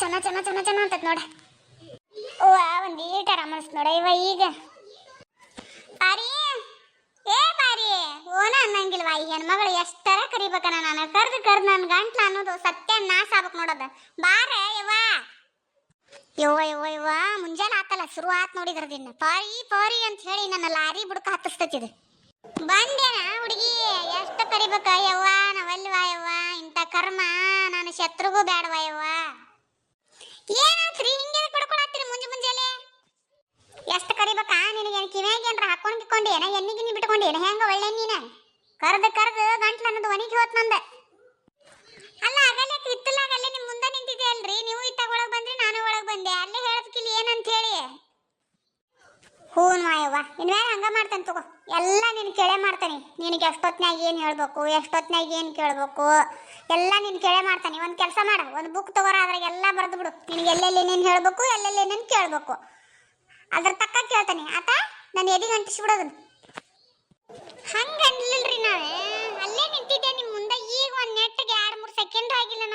ಚನ ಚನ ಚನ ಚನ ಅಂತತ್ ನೋಡ. ಓ ಒಂದು ಈಟ ರಮಸ್ ನೋಡ, ಇವ ಈಗ. ಪಾರಿ, ಏ ಪಾರಿ, ಓನ ಅನ್ನಂಗಿಲ್ವಾ, ಈ ಹೆಣ್ಮಗಳು ಎಷ್ಟರ ಕರಿಬೇಕನ ನಾನು, ಕರ್ದು ಕರ್ದು ನನ್ನ ಗಂಟ್ಲ ಅನ್ನೋದು ಸತ್ಯ ನಾಶ ಆಗ್ಬೇಕು ನೋಡೋದು. ಬಾರ, ಯವ್ವ. ಯವ್ವ ಯವ್ವ ಯವ್ವ, ಮುಂಜಾನೆ ಆತಲ್ಲ ಶುರು ಆತ್ ನೋಡಿದ್ರದಿನ್ನ ಪಾರಿ ಪಾರಿ ಅಂತ ಹೇಳಿ ನನ್ನ ಲಾರಿ ಬುಡಕ ಹತ್ತಿಸ್ತೈತಿದು ಬಂದೇನ ಹುಡುಗಿ, ಎಷ್ಟು ಕರಿಬೇಕ, ಯವ್ವ ನಾವಲ್ವಾ ಯವ್ವ ಇಂಥ ಕರ್ಮ, ನಾನು ಶತ್ರುಗೂ ಬೇಡವಾ ಯವ್ವ ಏನಾತ್ರಿ ಹಿಂಗೆ ಪಡ್ಕೊಳತ್ತೀರಿ ಮುಂಜೆ ಮುಂಜಾನೆ ಎಷ್ಟು ಕರಿಬೇಕಾ ನಿನಗೆ ಕಿವ್ಯಾಗ ಏನ್ರ ಹಾಕೊಂಡ್ ಕಿಕ್ಕೊಂಡು ಏನ ಎಣ್ಣೆ ಗಿಣ್ಣಿ ಬಿಟ್ಕೊಂಡು ಏನ ಹೆಂಗ ಒಳ್ಳೆ ನೀನ ಕರ್ದು ಕರ್ದು ಗಂಟ್ಲು ಅನ್ನೋದು ಒಣಗಿ ಹೋತ್ ನಂದ. ಅಲ್ಲ ಆಗಲೇ ಇತ್ತಲಾಗ ಅಲ್ಲೇ ನಿಮ್ಮ ಮುಂದೆ ನಿಂತಿದ್ದೆ ಅಲ್ರಿ? ನೀವು ಇತ್ತಾಗ ಒಳಗೆ ಬಂದ್ರಿ, ನಾನು ಒಳಗೆ ಬಂದೆ. ಅಲ್ಲೇ ಹೇಳದ್ಕಿಲ್ಲ ಏನಂತ ಹೇಳಿ? ಹೂನ್ ಮಾಯವ್ವ. ಇನ್ಮೇಲೆ ಹಂಗ ಮಾಡ್ತೇನೆ ತಗೋ. ಎಲ್ಲ ನಿನ್ ಕೆಳೆ ಮಾಡ್ತಾನೆ. ನಿನಗೆ ಎಷ್ಟೊತ್ತಿನಾಗ ಏನು ಹೇಳ್ಬೇಕು ಎಷ್ಟೊತ್ತಿನಾಗ ಏನು ಕೇಳ್ಬೇಕು, ಎಲ್ಲ ನಿನ್ ಕೆಳೆ ಮಾಡ್ತಾನೆ. ಒಂದು ಕೆಲಸ ಮಾಡ, ಒಂದು ಬುಕ್ ತಗೋರ, ಅದ್ರಾಗ ಎಲ್ಲ ಬರೆದು ಬಿಡು. ನಿನಗೆ ಎಲ್ಲೆಲ್ಲಿ ನೀನು ಹೇಳ್ಬೇಕು, ಎಲ್ಲೆಲ್ಲಿ ನೀನು ಕೇಳ್ಬೇಕು. ಅದ್ರ ತಕ್ಕ ಕೇಳ್ತಾನೆ. ಆತ, ನಾನು ಎದಿಗೆ ಅಂಟಿಸ್ಬಿಡೋದನ್ನ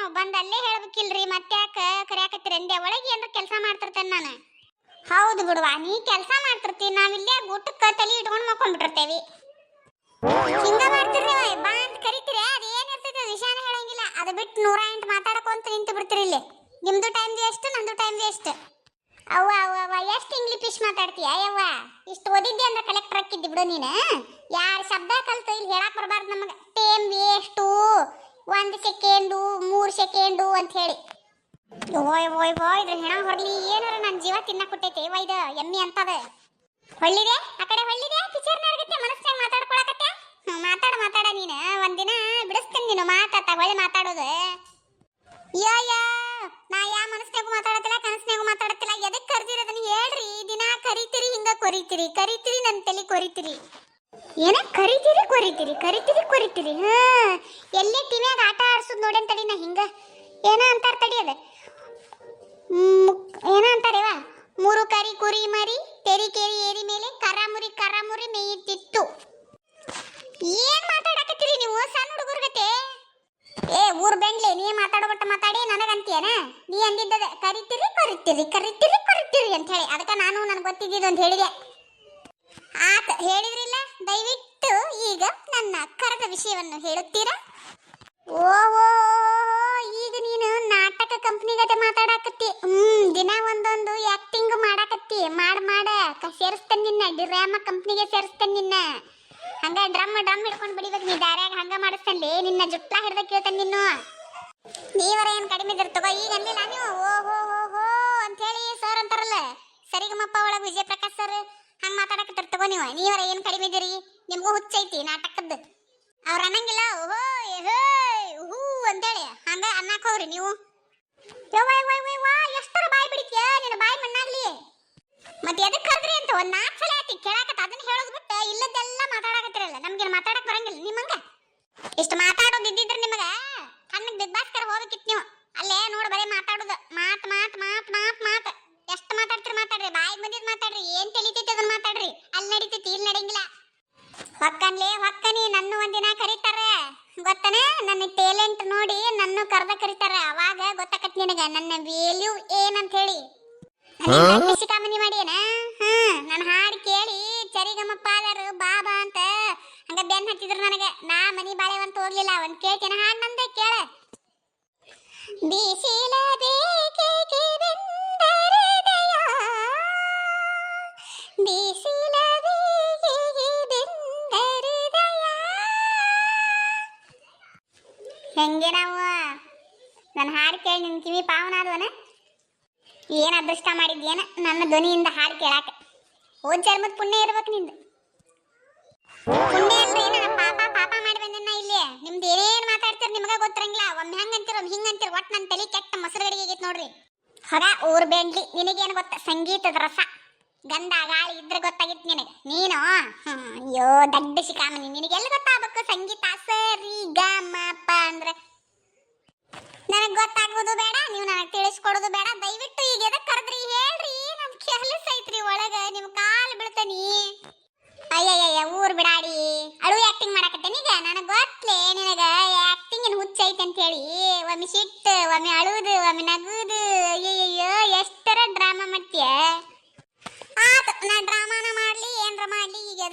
ನಾವು ಬಂದ್ ಅಲ್ಲೇ ಹೇಳ್ಬೇಕಿಲ್ರಿ, ಮತ್ತೆ ಯಾಕ ಕರ್ಯಾಕತ್ತೀರಿ? ಅಂದೆ, ಒಳಗೆ ಏನ್ರ ಕೆಲಸ ಮಾಡ್ತಿರ್ತೇನೆ ನಾನು. ಹೌದು ಬಿಡುವ ನೀ ಕೆಲಸ ಮಾಡ್ತಿರ್ತಿ ನಾವಿಲ್ಲೇ ಊಟಕ್ಕೆ ತಲೆ ಇಟ್ಕೊಂಡು ಮಕ್ಕೊಂಡ್ಬಿಟ್ಟಿರ್ತೇವಿ ಹಿಂಗ ಮಾಡ್ತಿರ್ರಿ ಬಾ ಅಂತ ಕರಿತೀರಿ, ಅದು ಏನಿರ್ತೈತೆ ವಿಷಾನ ಹೇಳಂಗಿಲ್ಲ. ಅದು ಬಿಟ್ಟು ನೂರ ಎಂಟು ಮಾತಾಡ್ಕೊಂತ ನಿಂತು ಬಿಡ್ತೀರಿ ಇಲ್ಲಿ. ನಿಮ್ದು ಟೈಮ್ ಎಷ್ಟು ನಂದು ಟೈಮ್ ಎಷ್ಟು ಅವ್ವ ಅವ್ವ ಎಷ್ಟು ಇಂಗ್ಲಿಷ್ ಮಾತಾಡ್ತೀಯ ಅಯ್ಯವ್ವ ಇಷ್ಟು ಓದಿದ್ದೆ ಅಂದ್ರೆ ಕಲೆಕ್ಟರ್ ಹಾಕಿದ್ದಿ ಬಿಡು ನೀನು ಯಾರು ಶಬ್ದ ಕಲ್ತು, ಇಲ್ಲಿ ಹೇಳಕ್ ಬರಬಾರ್ದು ನಮಗೆ. ಟೈಮ್ ವೇಸ್ಟು ಒಂದು ಸೆಕೆಂಡು, ಮೂರು ಸೆಕೆಂಡು ಅಂತ ಹೇಳಿ. ಓಯ್ ಓಯ್ ಓಯ್, ಇದ್ರ ಹೆಣ ಹೊರಲಿ ಏನಾರ ನನ್ನ ಜೀವ ತಿನ್ನಕ್ ಕೊಟ್ಟೈತೆ. ವ ಇದು ಎಮ್ಮಿ ಅಂತದ. ಹೊಳ್ಳಿದೆ ಆ ಕಡೆ ಹೊಳ್ಳಿದೆ ಪಿಚರ್ ನಡ್ಗತ್ತೆ ಮನಸ್ಸಾಗ ಮಾತಾಡ್ಕೊಳಕತ್ತೆ? ಮಾತಾಡ ಮಾತಾಡ ನೀನು. ಒಂದಿನ ಬಿಡಿಸ್ತೀನಿ ನೀನು. ಮಾತಾಡ್ತ ಹೊಳ್ಳಿ ಮಾತಾಡೋದು. ಯಾ ಯಾ, ನಾ ಯಾ ಮನಸ್ನಾಗೂ ಮಾತಾಡತ್ತಿಲ್ಲ ಕನಸ್ನಾಗೂ ಮಾತಾಡತ್ತಿಲ್ಲ. ಎದಕ್ ಕರ್ದಿರೋದನ್ನ ಹೇಳ್ರಿ. ದಿನ ಕರಿತೀರಿ, ಹಿಂಗ ಕೊರಿತೀರಿ. ಕರಿತೀರಿ ನನ್ನ ತಲೆ ಕೊರಿತೀರಿ. ಏನ? ಕರಿತೀರಿ, ಕೊರಿತೀರಿ ಕರಿತೀರಿ, ಕೊರಿತೀರಿ. ಹಾ, ಎಲ್ಲಿ ಟಿವಿಯಾಗ ಆಟ ಆಡ್ಸೋದು ನೋಡೇನ್ ತಡಿ ನಾ ಹಿಂಗ. ಏನ ಅಂತಾರ ತಡಿ ಅದ. ಏನ ಅಂತಾರೇವ? ಮೂರು ಕರಿ, ಕುರಿ, ಮರಿ, ತೆರಿ, ಕೇರಿ, ಏರಿ ಮೇಲೆ ಕರಾಮುರಿ ಕರಾಮುರಿ ಮೇಯುತ್ತಿತ್ತು ಏನ್ ಮಾತಾಡಕತ್ತೀರಿ ನೀವು, ಸಣ್ಣ ಹುಡುಗರ್ಗತೆ ಏ, ಊರ್ ಬೆಂಡ್ಲೆ ನೀ ಮಾತಾಡೋ ಬಟ್ಟ ಮಾತಾಡಿ, ನನಗಂತೀಯನ? ನೀ ಅಂದಿದ್ದದ ಕರಿತೀರಿ ಕರಿತೀರಿ ಕರಿತೀರಿ ಕರಿತೀರಿ ಅಂತ ಹೇಳಿ ಅದಕ್ಕೆ ನಾನು ನನಗೆ ಗೊತ್ತಿದ್ದಿದ್ದು ಅಂತ ಹೇಳಿದೆ. ಆತ ಹೇಳಿದ್ರಿಲ್ಲ? ದಯವಿಟ್ಟು ಈಗ ನನ್ನ ಕರೆದ ವಿಷಯವನ್ನು ಹೇಳುತ್ತೀರಾ? ಓಹೋ, ಈಗ ನೀನು ನಾಟಕ ಕಂಪ್ನಿ ಗತೆ ಮಾತಾಡಕತ್ತಿ. ಹ್ಮ್, ದಿನ ಒಂದೊಂದು ಆಕ್ಟಿಂಗ್ ಮಾಡಾಕತ್ತಿ. ಮಾಡ್, ಮಾಡ. ಸೇರಿಸ್ತೇನೆ ನಿನ್ನ. ಡಿರಾಮ ಕಂಪ್ನಿಗೆ ಸೇರಿಸ್ತೇನೆ ನಿನ್ನ. ಹಂಗ ಡ್ರಮ್ ಡ್ರಮ್ ಹಿಡ್ಕೊಂಡು ಬಿಡಿಬೇಕು ನೀ ದಾರ್ಯಾಗ ಹಂಗ ಮಾಡಿಸ್ತಲ್ಲಿ ನಿನ್ನ ಜುಟ್ಲ ಹಿಡ್ದ ಕೇಳ್ತೇನೆ ನಿನ್ನು ನೀವರ ಏನ್ ಕಡಿಮೆ ತಗೋ, ಈಗ ಅನ್ಲಿಲ್ಲ ನೀವು? ಓ ಹೋ ಹೋ ಹೋ ಅಂತ ಹೇಳಿ ಸರ್ ಅಂತಾರಲ್ಲ. ಸರಿಗಮಪ್ಪ ಒಳಗೆ ವಿಜಯ ಪ್ರಕಾಶ್ ಸರ್ ಹಂಗ ಮಾತಾಡಕತ್ತಾರ ತಗೋ ನೀವು. ನೀವರ ಏನ್ ಕಡಿಮೆ ಇದೀರಿ? ನಿಮ್ಗೂ ಹುಚ್ಚೈತಿ ನಾಟಕದ್ದು. ಅವ್ರ ಅನ್ನಂಗಿಲ್ಲ, ಓಹೋ ಹೇ ಹೂ, ಅಂತೇಳಿ. ಹಂಗ ಅನ್ನಕ್ ಹೋಗ್ರಿ ನೀವು. ಎಷ್ಟರ ಬಾಯಿ ಬಿಡಿತ್ಯ? ನಿನ್ನ ಬಾಯಿ ಮಣ್ಣಾಗ್ಲಿ. ಮತ್ತೆ ಎದಕ್ಕೆ ಕರೆದ್ರಿ ಅಂತ ಒಂದ್ ನಾಲ್ಕು ಸಲ ಕೇಳಾಕತ್ತ. ಅದನ್ನ ಹೇಳೋದ್ ಬಿಟ್ಟು ಇಲ್ಲದೆಲ್ಲ ಮಾತಾಡಕತ್ತಿರಲ್ಲ. ನಮ್ಗೇನು ಮಾತಾಡಕ್ ಬರಂಗಿಲ್ಲ ನಿಮ್ಮಂಗ ಇಷ್ಟು ಮಾತಾಡೋದು ಇದ್ದಿದ್ರೆ ನಿಮಗ ಕಣ್ಣಿಗೆ ಬಿಗ್ ಬಾಸ್ಕರ್ ಹೋಗ್ಬೇಕಿತ್ತು ನೀವು. ಅಲ್ಲೇ ನೋಡಿ ಬರೀ ಮಾತಾಡೋದು. ಮಾತ್ ಮಾತ್ ಮಾತ್ ಮಾತ್ ಮಾತ್. ಎಷ್ಟು ಮಾತಾಡ್ತೀರಿ ಮಾತಾಡ್ರಿ ಬಾಯಿಗೆ ಬಂದಿದ್ ಮಾತಾಡ್ರಿ ಏನ್ ತಿಳಿತೈತಿ ಅದನ್ನ ಮಾತಾಡ್ರಿ ಅಲ್ಲಿ ನಡೀತೈತಿ ಇಲ್ಲಿ ನಡಂಗಿಲ್ಲ. ಹೊಕ್ಕನ್ಲೇ ಹೊಕ್ಕನಿ ನನ್ನ ಒಂದಿನ ಕರೀತಾರ. ಗೊತ್ತನ? ನನ್ನ ಟ್ಯಾಲೆಂಟ್ ನೋಡಿ ನನ್ನ ಕರ್ದ ಕರೀತಾರ. ಅವಾಗ ಗೊತ್ತಾಕತ್ ನಿನಗ ನನ್ನ ವ್ಯಾಲ್ಯೂ ಏನಂತ ಹೇಳಿ ಕಾಮನಿ ಮಾಡ್ಯಾನ? ಹಾ ನನ್ನ ಹಾಡು ಕೇಳಿ ಚರಿಗಮಪ್ಪಾದರು ಬಾಬಾ ಅಂತ ಹಂಗ ಬೆನ್ ಹತ್ತಿದ್ರು ನನಗ. ನಾ ಮನಿ ಬಾಳೆ ಅಂತ ಹೋಗ್ಲಿಲ್ಲ ಒಂದ್ ಕೇಳ್ತೇನೆ ಹಾಡ್ ನಂದೆ ಕೇಳ. ಬಿಸಿಲ ಬೇಕೆಗೆ ಹೆಂಗೆ ನನ್ನ ಹಾಡು ಕೇಳಿ ನಿನ್ನ ಕಿವಿ ಪಾವನಾದವನ ಏನು ಅದೃಷ್ಟ ಮಾಡಿದ್ಯೇನ? ನನ್ನ ಧ್ವನಿಯಿಂದ ಹಾಡು ಕೇಳಾಕ. ಓದ್ ಚರ್ಮದ ಪುಣ್ಯ ಇರ್ಬೇಕು ನಿಂದು. ಪುಣ್ಯ ಅಲ್ರಿ ನನ್ನ ಪಾಪ ಪಾಪ ಮಾಡಿ ಬಂದಿನ ಇಲ್ಲಿ. ನಿಮ್ದು ಏನೇನು ಮಾತಾಡ್ತೀರ ನಿಮಗೆ ಗೊತ್ತಿರಂಗಿಲ್ಲ. ಒಮ್ಮೆ ಹಂಗ ಅಂತೀರ, ಒಮ್ಮೆ ಹಿಂಗ ಅಂತೀರ. ಒಟ್ಟು ನನ್ನ ತಲೆ ಕೆಟ್ಟ ಮೊಸರು ಗಡಿಗೆ ಆಗೈತೆ ನೋಡ್ರಿ. ಹೊರ ಊರ್ ಬೆಂಡ್ಲಿ, ನಿನಗೇನು ಗೊತ್ತ? ಸಂಗೀತದ ರಸ. ಗಂಧ, ಗಾಳಿ ಇದ್ರೆ ಗೊತ್ತಾಗಿತ್ತು ನಿನಗೆ. ನೀನು? ಅಯ್ಯೋ, ದಡ್ಡ ಶಿಕಾಮಣಿ ನಿನಗೆಲ್ಲ ಗೊತ್ತಾಗಬೇಕು? ಸಂಗೀತ, ಸರಿ, ಗ, ಮ, ಪ ಅಂದ್ರೆ. ನನಗೆ ಗೊತ್ತಾಗೋದು ಬೇಡ, ನೀವು ನನಗೆ ತಿಳಿಸ್ಕೊಡೋದು ಬೇಡ. ದಯವಿಟ್ಟು ಈಗ ಎದಕ್ಕೆ ಕರೆದ್ರಿ, ಹೇಳ್ರಿ ನನ್ ಕೆಲಸ ಐತ್ರಿ ಒಳಗ, ನಿಮ್ ಕಾಲ್ ಬೀಳ್ತಾನಿ. ಅಯ್ಯಯ್ಯ ಊರ್ ಬಿಡಾಡಿ. ಅಳು ಆಕ್ಟಿಂಗ್ ಮಾಡಕತ್ತೇನಿ ಈಗ, ನನಗೆ ಗೊತ್ತಲೇ ನಿನಗೆ ಆಕ್ಟಿಂಗ್ ಏನು ಹುಚ್ಚೈತೆ ಅಂತ ಹೇಳಿ. ಒಮ್ಮೆ ಸಿಟ್ಟು, ಒಮ್ಮೆ ಅಳುವುದು ಒಮ್ಮೆ ನಗುದು. ಅಯ್ಯಯ್ಯೋ ಎಷ್ಟರ ಡ್ರಾಮಾ ಮಾಡ್ತೀಯ ಆತ ನಾ ಡ್ರಾಮಾನ ಮಾಡ್ಲಿ ಏನ್ರ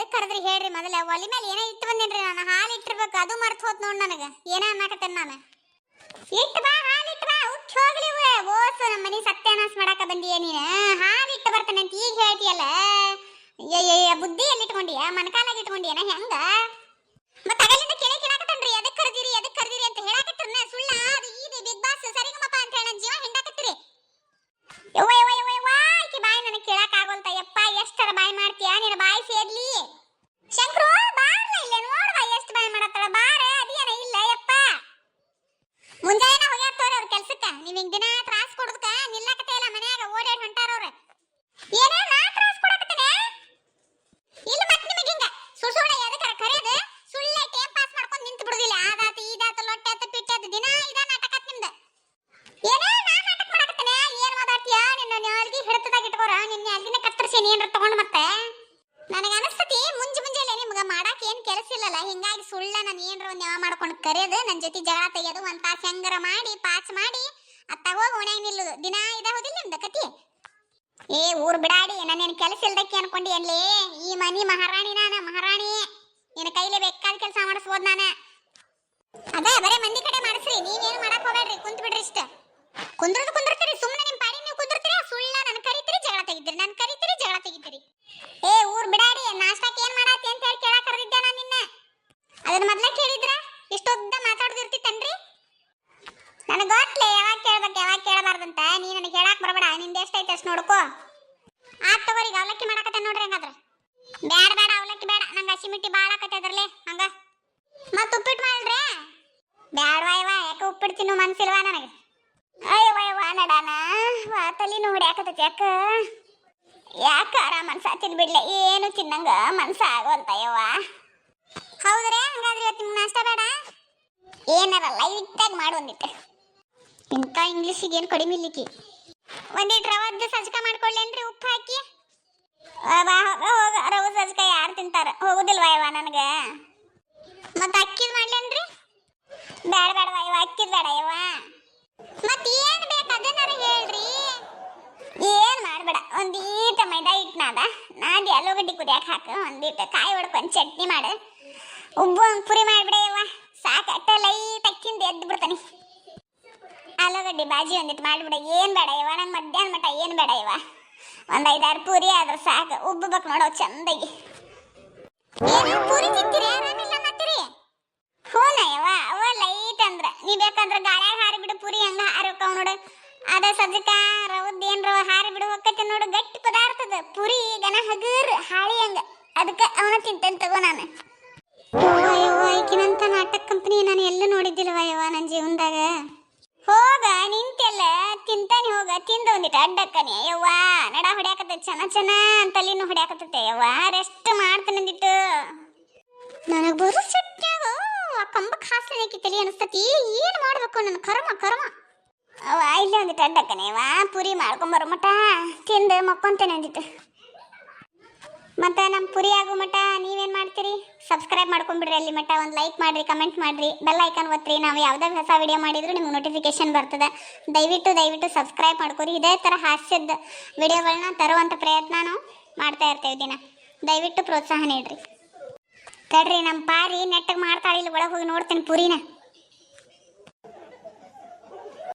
ಮಾಡ್ಲಿ ಈಗ ಎದಕ್ ಕರೆದ್ರಿ ಹೇಳ್ರಿ ಮೊದಲ? ಒಲಿ ಮೇಲೆ ಏನೇ ಇಟ್ಟು ಬಂದೇನ್ರಿ ನಾನು? ಹಾಲು ಇಟ್ಟಿರ್ಬೇಕು, ಅದು ಮರ್ತ್ ಹೋತ್ ನೋಡಿ ನನಗೆ. ಏನ ಅನ್ನಕತ್ತೇನೆ ನಾನು? ಇಟ್ಟು ಬಾ, ಹಾಲು ಇಟ್ಟು ಬಾ ಉಚ್ಚ ಹೋಗ್ಲಿ. ಓಸು ನಮ್ಮ ಮನೆ ಸತ್ಯಾನಾಶ ಮಾಡಾಕ ಬಂದಿಯ ನೀನು? ಹಾಲು ಇಟ್ಟು ಬರ್ತೇನೆ ಅಂತ ಈಗ ಹೇಳ್ತೀಯಲ್ಲ? ಬುದ್ಧಿ ಎಲ್ಲಿ ಇಟ್ಕೊಂಡಿಯ? ಮನಕಾಲಾಗಿ ಇಟ್ಕೊಂಡಿಯನ? ಹೆಂಗ? ಮತ್ತೆ ಅಗಲಿಂದ ಕೆಳ ಕೇಳಾಕತ್ತನ್ರಿ ಎದಕ್ ಕರ್ದಿರಿ ಎದಕ್ಕೆ ಕರ್ದಿರಿ ಅಂತ ಹೇಳಾಕತ್ರನ ಸುಳ್ಳ ಅದು ಈದಿ ಬಿಗ್ ಬಾಸ್. ಸರಿಗಮಪ ಅಂತ ಹೇಳಿ ಜೀವ ಹಿಂಡಾಕತ್ತೀರಿ. ಯವ್ವ ಯವ್ವ ಯವ್ವ ಯವ್ವ ಆಕಿ ಬಾಯಿ ನನಗೆ ಕೇಳಕ್ ಆಗೋಲ್ತ. ಯಪ್ಪ ಎಷ್ಟರ ಬಾಯಿ ಮಾಡ್ತೀಯ? ನಿನ್ನ ಬಾಯಿ ಸೇರ್ಲಿ ಶಂಕ್ರು ಬಾರ್ಲ ಇಲ್ಲ ನೋಡ್ವಾ ಎಷ್ಟು ಬಾಯಿ ಮಾಡತ್ತಾಳ ಬಾರ ಅದೇನ ಇಲ್ಲ ಯಪ್ಪ ಮುಂಜಾನೆ ಹೋಗ್ಯಾರ ತೋರಿ ಅವ್ರ ಕೆಲ್ಸಕ್ಕ ನೀವ್ ಹಿಂಗ್ ದಿನ ತ್ರಾಸ್ ಕೊಡದಕ್ಕ ನಿಲ್ಲಕತ್ತೆ ಇಲ್ಲ ಮನ್ಯಾಗ ಓಡಾಡಿ ಹೊಂಟಾರ ಅವ್ರ ಏನ ನಾ ತ್ರಾಸ್ ಕೊಡಕತ್ತೇನೆ ಇಲ್ಲ ಮತ್ ನಿಮಗೆ ಹಿಂಗ ಸುಳ್ ಕರೆಯೋದು ಸುಳ್ಳೆ ಟೈಮ್ ಪಾಸ್ ಮಾಡ್ಕೊಂಡು ನಿಂತು ಬಿಡುದಿಲ್ಲ. ಆದಾತ ಈದಾತ ಲೊಟ್ಟಾತ ಪಿಟ್ಟಾತ ದಿನ ಇದ ನಾಟಕ ಆತ್ ನಿಮ್ದು. ಏನ ನಾ ನಾಟಕ ಮಾಡಕತ್ತೇನೆ, ಏನ್ ಮಾತಾಡ್ತೀಯ? ನಿನ್ನ ನಾಲ್ಗಿ ಹಿಡಿತದಾಗ ಇಟ್ಕೋರ, ನಿನ್ನ ಅಲ್ಲಿನ ಕತ್ತರಿಸಿ ಏನ್ರ ತಗೊಂಡ್ ಮತ್ತೆ? ನನಗೆ ಅನಿಸ್ತತಿ, ಮುಂಜಿ ಮುಂಜಾನೆ ನಿಮ್ಗೆ ಮಾಡಕ್ ಏನ್ ಕೆಲಸ ಇಲ್ಲಲ್ಲ, ಹಿಂಗಾಗಿ ಸುಳ್ಳ ನಾನು ಏನ್ರ ಒಂದು ಯಾವ ಮಾಡ್ಕೊಂಡು ಕರೆಯೋದು ನನ್ನ ಜೊತೆ ಜಗಳ ತೆಗೆಯೋದು ಒಂದ್ ತಾಸ್ ಹೆಂಗರ ಮಾಡಿ ಪಾಚ್ ಮಾಡಿ ಅತ್ತ ಹೋಗಿ ಓಣ್ಯಾಗ ದಿನ ಇದಾಗೋದಿಲ್ಲ ನಿಮ್ದು ಕತಿ? ಏ, ಊರ್ ಬಿಡಾಡಿ, ನನ್ನೇನು ಕೆಲಸ ಇಲ್ದಕ್ಕೆ ಅನ್ಕೊಂಡಿ ಅಲ್ಲಿ ಈ ಮನಿ ಮಹಾರಾಣಿ ನಾನ, ಮಹಾರಾಣಿ. ನಿನ್ನ ಕೈಲೇ ಬೇಕಾದ ಕೆಲಸ ಮಾಡಿಸ್ಬೋದು ನಾನು. ಅದ, ಬರೇ ಮಂದಿ ಕಡೆ ಮಾಡಿಸ್ರಿ. ನೀವೇನು ಮಾಡಕ್ ಹೋಗ್ಬೇಡ್ರಿ. ಕುಂತ್ ಬಿಡ್ರಿ ಇಷ್ಟ. ಕುಂದ್ರದು ಕುಂದಿರ್ತೀರಿ ಸುಮ್ಮನೆ ನಿಮ್ಮ ಪಾಡಿ ನೀವು ಕುಂದಿರ್ತೀರಿ ಸುಳ್ಳ. ನನ್ ಕರಿತೀರಿ, ಜಗಳ ತೆಗಿತೀರಿ. ನನ್ ಕರಿತೀರಿ, ಜಗಳ ತೆಗಿತೀರಿ. ಏ, ಊರ್ ಬಿಡಾಡಿ. ನಾಷ್ಟಕ್ಕೆ ಏನ್ ಮಾಡಾತಿ ಅಂತ ಹೇಳಿ ಕೇಳಾಕ್ ಕರೆದಿದ್ದೆ ನಾನು ನಿನ್ನ. ಅದನ್ನ ಮೊದ್ಲ ಕೇಳಿದ್ರ ಇಷ್ಟೊದ್ದ ಮಾತಾಡ್ದಿರ್ತಿತ್ತನ್ರಿ? ನನಗೆ ಗೊತ್ತಲೆ, ಯಾವಾಗ ಕೇಳ್ಬೇಕು, ಯಾವಾಗ ಕೇಳಬಾರ್ದಂತ. ನೀ ನನಗೆ ಹೇಳಾಕ ಬರಬೇಡ. ನಿಂದ ಎಷ್ಟೈತೆ ಅಷ್ಟು ನೋಡ್ಕೋ. ಆ ತಗೋರಿ ಅವಲಕ್ಕಿ ಮಾಡಕತ್ತೆ ನೋಡ್ರಿ ಹಂಗಾದ್ರೆ. ಬ್ಯಾಡ ಬ್ಯಾಡ, ಅವಲಕ್ಕಿ ಬೇಡ ಬಾಳ ಆಕತ್ತದ್ರಲ್ಲೇ ಹಂಗ? ಮತ್ತೆ ಉಪ್ಪಿಟ್ಟು ಮಾಡ್ರಿ ಬ್ಯಾಡವಾ ಇವ ಯಾಕೆ ಉಪ್ಪಿಟ್ಟು ತಿನ್ನು ಮನ್ಸಿಲ್ವಾ ನನಗೆ? ಅಯ್ಯವ ಯವ್ವ ನಡಾನ? ವಾ, ತಲಿ ನೋಡಿ ಯಾಕ? ಯಾಕ ಆರಾಮ ಮನ್ಸ ತಿನ್ಬಿಡ್ಲೆ ಏನು ತಿನ್ನಂಗ ಮನ್ಸ ಆಗೋಂತ ಯವ್ವ ಹೌದ್ರಿ, ಹಂಗಾದ್ರೆ ಇವತ್ತು ನಿಮ್ಗೆ ನಾಷ್ಟ ಬೇಡ? ಏನಾರ ಲೈಟಾಗಿ ಮಾಡು ಒಂದಿಟ್ಟು ಇಂಥ ಇಂಗ್ಲೀಷಿಗೆ ಏನು ಕಡಿಮೆ ಇಲ್ಲಿಕ್ಕಿ ಒಂದಿಟ್ಟು ರವದ್ದು ಸಜ್ಜಕ ಮಾಡ್ಕೊಳ್ಳೇನ್ರಿ, ಉಪ್ಪು ಹಾಕಿ? ಸಜ್ಕ ಹೋಗುದಿಲ್ವ ಯವ್ವ ನನಗೆ? ಮತ್ತೆ ಅಕ್ಕಿದ್ ಮಾಡ್ಲೇನ್ರಿ? ಬೇಡ ಬೇಡ ಯವ್ವ, ಅಕ್ಕಿದ್ ಬೇಡ ಯವ್ವ. ಮತ್ ಏನ್ ಬೇಕು ಅದನ್ನಾರ ಹೇಳ್ರಿ? ಏನ್ ಮಾಡ್ಬೇಡ ಒಂದೀಟ ಮೈದಾ ಹಿಟ್ಟನಾದ ನಾದಿ ಆಲೂಗಡ್ಡೆ ಕುದಿಯಾಕ ಹಾಕು ಒಂದೀಟ ಕಾಯಿ ಹೊಡ್ಕೊಂಡು ಚಟ್ನಿ ಮಾಡು. ಉಬ್ಬು ಹಂಗ್ ಪುರಿ ಮಾಡ್ಬಿಡಯ್ಯವ್ವ ಸಾಕು, ಅಟ್ಟ ಲೈಟ್ ಅಕ್ಕಿಂದ ಎದ್ದು ಬಿಡ್ತಾನೆ. ಆಲೂಗಡ್ಡಿ ಬಾಜಿ ಒಂದಿಟ್ಟು ಮಾಡ್ಬಿಡ. ಏನು ಬೇಡ ಇವ ನಂಗೆ ಮಧ್ಯಾಹ್ನ ಮಟ್ಟ ಏನು ಬೇಡ ಇವ ಒಂದ್ ಐದಾರು ಪೂರಿ ಆದ್ರೆ ಸಾಕು, ಉಬ್ಬಬೇಕು ನೋಡೋ ಚಂದಾಗಿ. ಅಡ್ಡಕ್ಕನೆ ಯವ್ವ, ನಡ ಹೊಡ್ಯಾಕತ್ತ ಚೆನ್ನ ಚೆನ್ನ ಅಂತಲ್ಲಿನೂ ಹೊಡ್ಯಾಕತ್ತೈತೆ ಯವ್ವ ರೆಸ್ಟ್ ಮಾಡ್ತಾನೆ ಅಂದಿಟ್ಟು ನನಗೆ ಬರೋ ಸಟ್ಯಾಗ ಆ ಕಂಬಕ್ಕೆ ಹಾಸ್ಲೆ ತಲೆ ಅನಿಸ್ತತಿ, ಏನು ಮಾಡ್ಬೇಕು ನನ್ನ ಕರ್ಮ ಕರ್ಮ. ಅವ ಇಲ್ಲೇ ಒಂದಿಟ್ಟು ಅಡ್ಡಕ್ಕನೆ ಯವ್ವ, ಪುರಿ ಮಾಡ್ಕೊಂಬರೋ ಮಟ ತಿಂದು ಮಕ್ಕೊಂತೇನೆ ಅಂದಿಟ್ಟು ಮತ್ತೆ ನಮ್ಮ ಪುರಿ ಆಗು ಮಟ ನೀವೇನು ಮಾಡ್ತೀರಿ? ಸಬ್ಸ್ಕ್ರೈಬ್ ಮಾಡ್ಕೊಂಡ್ಬಿಡ್ರಿ ಅಲ್ಲಿ ಮಟ ಒಂದು ಲೈಕ್ ಮಾಡಿರಿ ಕಮೆಂಟ್ ಮಾಡಿರಿ ಬೆಲ್ ಐಕನ್ ಒತ್ತಿರಿ ನಾವು ಯಾವುದೇ ಹೊಸ ವಿಡಿಯೋ ಮಾಡಿದರೂ ನಿಮ್ಗೆ ನೋಟಿಫಿಕೇಶನ್ ಬರ್ತದೆ. ದಯವಿಟ್ಟು ದಯವಿಟ್ಟು ಸಬ್ಸ್ಕ್ರೈಬ್ ಮಾಡ್ಕೊರಿ. ಇದೇ ಥರ ಹಾಸ್ಯದ ವಿಡಿಯೋಗಳನ್ನ ತರುವಂಥ ಪ್ರಯತ್ನ ನಾವು ಮಾಡ್ತಾ ಇರ್ತೇವೆ ದಿನ. ದಯವಿಟ್ಟು ಪ್ರೋತ್ಸಾಹ ನೀಡ್ರಿ. ತಡ್ರಿ ನಮ್ಮ ಪಾರಿ ನೆಟ್ಟಗೆ ಮಾಡ್ತಾಳಿಲ್ಲ, ಒಳಗೆ ಹೋಗಿ ನೋಡ್ತೀನಿ ಪುರಿನ.